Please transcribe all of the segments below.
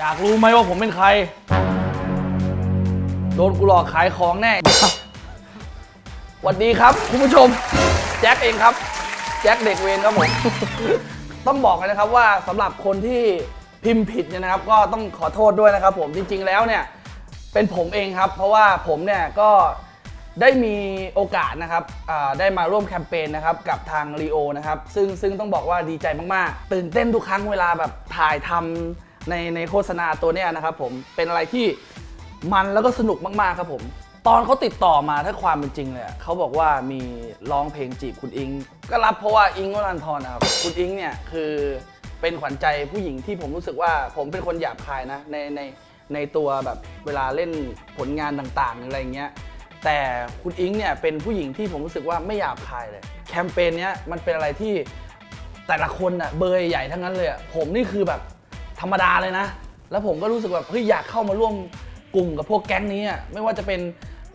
อยากรู้ไหมว่าผมเป็นใคร โดนกูหลอกขายของแน่สวัสดีครับ คุณผู้ชม แจ็คเองครับ แจ็คเด็กเวรครับผม ต้องบอกเลยนะครับว่าสำหรับคนที่พิมพ์ผิดเนี่ยนะครับ ก็ต้องขอโทษด้วยนะครับ ผมจริง ๆ แล้วเนี่ย เป็นผมเองครับ เพราะว่าผมเนี่ยก็ได้มีโอกาสนะครับได้มาร่วมแคมเปญนะครับกับทาง r ีโอนะครับ ซึ่งซึ่งต้องบอกว่าดีใจมาก ๆ ตื่นเต้นทุกครั้งเวลาแบบถ่ายทำ ในในโฆษณาตัวเนี้ยนะครับผมเป็นอะไรที่มันแล้วก็สนุกมากๆครับผม ตอนเขาติดต่อมาถ้าความเป็นจริงเลยอะเขาบอกว่ามีร้องเพลงจีบคุณอิง ก็รับเพราะว่าอิงวรันทรนะครับคุณอิงเนี่ยคือเป็นขวัญใจผู้หญิงที่ผมรู้สึกว่าผมเป็นคนหยาบคายนะในในในตัวแบบเวลาเล่นผลงานต่างๆอะไรอย่างเงี้ยแต่คุณอิงเนี่ยเป็นผู้หญิงที่ผมรู้สึกว่าไม่หยาบคายเลย แคมเปญเนี้ยมันเป็นอะไรที่แต่ละคนอะเบอร์ใหญ่ทั้งนั้นเลยอะผมนี่คือแบบ ธรรมดาเลยนะ แล้วผมก็รู้สึกแบบเฮ้ยอยากเข้ามาร่วมกลุ่มกับพวกแก๊งนี้อะไม่ว่าจะเป็น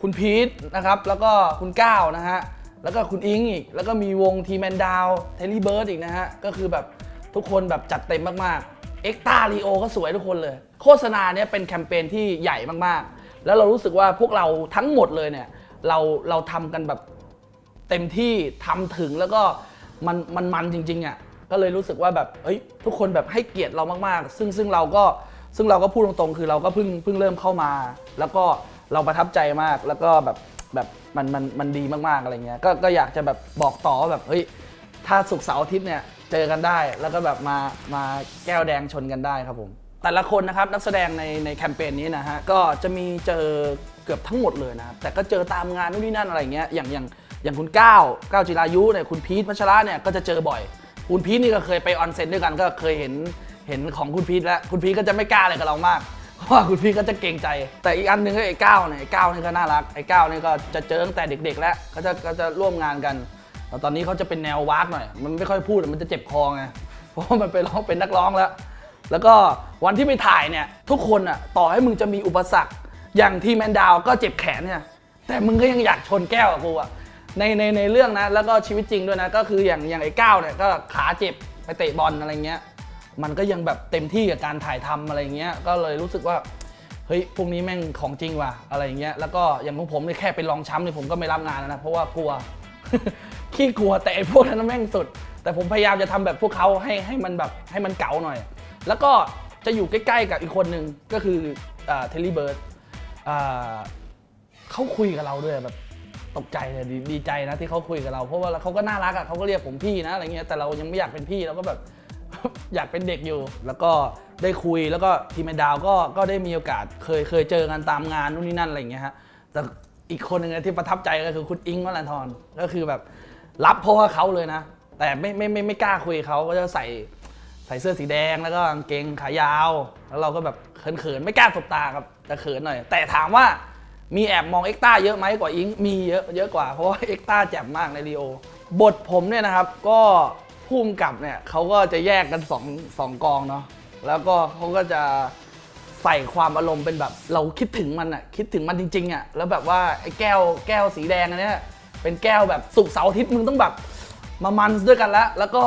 คุณพีทนะครับ แล้วก็คุณก้าวนะฮะ แล้วก็คุณอิงอีก แล้วก็มีวงทีแมนดาวเทลลี่เบิร์ดอีกนะฮะ ก็คือแบบทุกคนแบบจัดเต็มมากๆ เอ็กตาลีโอก็สวยทุกคนเลย โฆษณาเนี้ยเป็นแคมเปญที่ใหญ่มากๆ แล้วเรารู้สึกว่าพวกเราทั้งหมดเลยเนี่ย เราเราทำกันแบบเต็มที่ทำถึงแล้วก็มันมันมันจริงๆอะ ก็เลยรู้สึกว่าแบบเฮ้ยทุกคนแบบให้เกียรติเรามากๆ ซึ่งซึ่งเราก็ซึ่งเราก็พูดตรงๆ คือเราก็เพิ่งเพิ่งเริ่มเข้ามา แล้วก็เราประทับใจมากแล้วก็แบบแบบมันมันมันดีมากๆอะไรเงี้ยก็ก็อยากจะแบบบอกต่อว่าแบบเฮ้ยถ้าสุกร์เสาร์อาทิตย์เนี่ยเจอกันได้ แล้วก็แบบมามาแก้วแดงชนกันได้ครับผม แต่ละคนนะครับนักแสดงในในแคมเปญนี้นะฮะก็จะมีเจอเกือบทั้งหมดเลยนะครับแต่ก็เจอตามงานนู่นนี่นั่นอะไรเงี้ยอย่างอย่างอย่างคุณก้าวก้าวจิรายุเนี่ยคุณพีทพัชระเนี่ยก็จะเจอบ่อย คุณพีทนี่ก็เคยไปออนเซ็นด้วยกันก็เคยเห็นเห็นของคุณพีทแล้วคุณพีทก็จะไม่กล้าอะไรกับเรามากเพราะว่าคุณพีทก็จะเกรงใจ แต่อีกอันหนึ่งก็ไอ้ก้าวเนี่ยไอ้ก้าวนี่ก็น่ารักไอ้ก้าวนี่ก็จะเจอตั้งแต่เด็ก ๆ แล้วก็จะก็จะร่วมงานกันแต่ตอนนี้เขาจะเป็นแนววากหน่อย มันไม่ค่อยพูดมันจะเจ็บคอไงเพราะว่ามันไปร้องเป็นนักร้องแล้ว แล้วก็วันที่ไปถ่ายเนี่ยทุกคนอะต่อให้มึงจะมีอุปสรรคอย่างที่แมนดาวก็เจ็บแขนเนี่ยแต่มึงก็ยังอยากชนแก้วกับกูอะ ในในในเรื่องนะ แล้วก็ชีวิตจริงด้วยนะ ก็คืออย่างอย่างไอ้ก้าวเนี่ยก็ขาเจ็บไปเตะบอลอะไรเงี้ย มันก็ยังแบบเต็มที่กับการถ่ายทำอะไรเงี้ย ก็เลยรู้สึกว่า เฮ้ย พวกนี้แม่งของจริงว่ะอะไรเงี้ย แล้วก็อย่างของผมเนี่ยแค่เป็นรองช้ำเนี่ยผมก็ไม่รับงานแล้วนะ เพราะว่ากลัว ขี้กลัวแต่ไอ้พวกนั้นแม่งสุด แต่ผมพยายามจะทำแบบพวกเขาให้ให้มันแบบให้มันเก๋าหน่อย แล้วก็จะอยู่ใกล้ๆกับอีกคนหนึ่งก็คือเทลลี่เบิร์ดเขาคุยกับเราด้วยแบบ ตกใจเลยดดีใจนะที่เขาคุยกับเรา เพราะว่าเขาก็น่ารักอะเขาก็เรียกผมพี่นะอะไรเงี้ยแต่เรายังไม่อยากเป็นพี่เราก็แบบ อยากเป็นเด็กอยู่ แล้วก็ได้คุยแล้วก็ทีมดาวก็ก็ได้มีโอกาสเคยเคยเจอกันตามงานนู่นนี่นั่นอะไรเงี้ยฮะแต่อีกคนหนึ่งที่ประทับใจก็คือคุณอิงวัลันทรก็คือแบบรับเพราะว่าเขาเลยนะ แต่ไม่ไม่ไม่ไม่กล้าคุยเขาก็จะใส่ใส่เสื้อสีแดงแล้วก็กางเกงขายาว แล้วเราก็แบบเขินๆไม่กล้าสบตาครับจะเขินหน่อย แต่ถามว่า มีแอบมองเอ็กต้าเยอะไหมกว่าอิงมีเยอะเยอะกว่าเพราะว่าเอ็กต้าแจ่มมากในรีโอบทผมเนี่ยนะครับก็พุ่มกับเนี่ยเขาก็จะแยกกันสองสองกองเนาะแล้วก็เขาก็จะใส่ความอารมณ์เป็นแบบ เราคิดถึงมันอะคิดถึงมันจริงๆอะแล้วแบบว่าไอ้แก้วแก้วสีแดงอันเนี้ยเป็นแก้วแบบสุกเสาร์อาทิตย์มึงต้องแบบมามันด้วยกันแล้วแล้วก็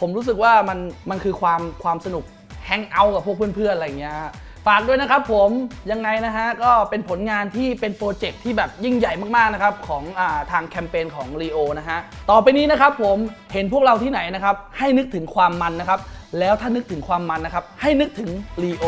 ผมรู้สึกว่ามันมันคือความความสนุกแฮงเอาท์กับพวกเพื่อนๆอะไรอย่างเงี้ย ฝากด้วยนะครับผมยังไงนะฮะก็เป็นผลงานที่เป็นโปรเจกต์ที่แบบยิ่งใหญ่มากๆนะครับของอาทางแคมเปญของ r ีโอนะฮะต่อไปนี้นะครับผมเห็นพวกเราที่ไหนนะครับให้นึกถึงความมันนะครับแล้วถ้านึกถึงความมันนะครับให้นึกถึง r ีโอ